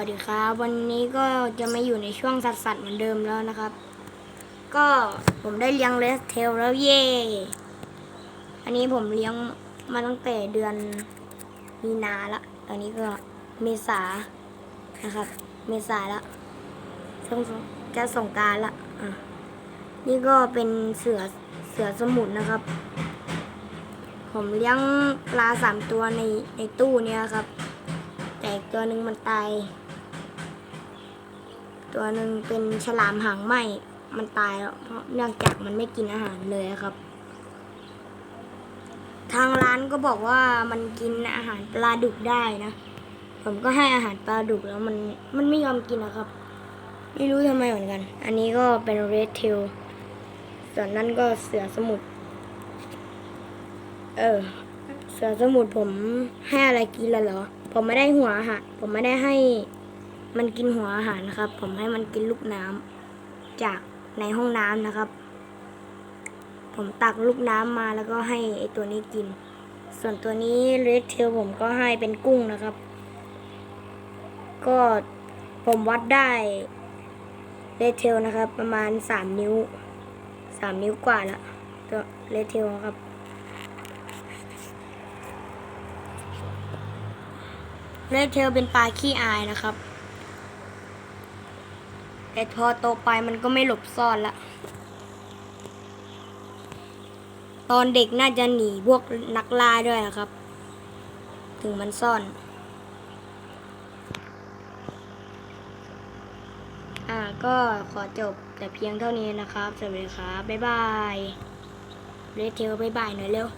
วัสดีครับ วันนี้ก็จะมาอยู่ในช่วงสัตว์สัตว์เหมือนเดิมแล้วนะครับ ก็ผมได้เลี้ยงเลสเทลแล้วเย่อันนี้ผมเลี้ยงมาตั้งแต่เดือนมีนาละตอนนี้ก็เมษานะครับ เมษาละช่วงจะส่งการละอะนี่ก็เป็นเสือเสือสมุทรนะครับ ผมเลี้ยงปลาสามตัวในในตู้เนี้ยครับ แต่อีกตัวหนึ่งมันตาย ตัวหนึ่งเป็นฉลามหางไหมมันตายแล้วเพราะเนื่องจากมันไม่กินอาหารเลยครับ ทางร้านก็บอกว่ามันกินอาหารปลาดุกได้นะ ผมก็ให้อาหารปลาดุกแล้วมันมันไม่ยอมกินนะครับ ไม่รู้ทำไมเหมือนกัน อันนี้ก็เป็นเรดเทลส่วนนั้นก็เสือสมุทรเออ เสือสมุทรผมให้อะไรกินแล้วเหรอ ผมไม่ได้หัวหาผมไม่ได้ให้ มันกินหัวอาหารนะครับ ผมให้มันกินลูกน้ำจากในห้องน้ำนะครับ ผมตักลูกน้ำมาแล้วก็ให้ไอตัวนี้กิน ส่วนตัวนี้เรดเทลผมก็ให้เป็นกุ้งนะครับ ก็ผมวัดได้เรดเทลนะครับ ประมาณสามนิ้วสามนิ้วกว่าละตัวเรดเทลครับเรดเทลเป็นปลาขี้อายนะครับ แต่พอโตไปมันก็ไม่หลบซ่อนละ ตอนเด็กน่าจะหนีพวกนักล่าด้วยอะครับ ถึงมันซ่อน อ่าก็ขอจบแต่เพียงเท่านี้นะครับ สวัสดีครับ บ๊ายบายเรดเทลบ๊ายบายหน่อยเร็ว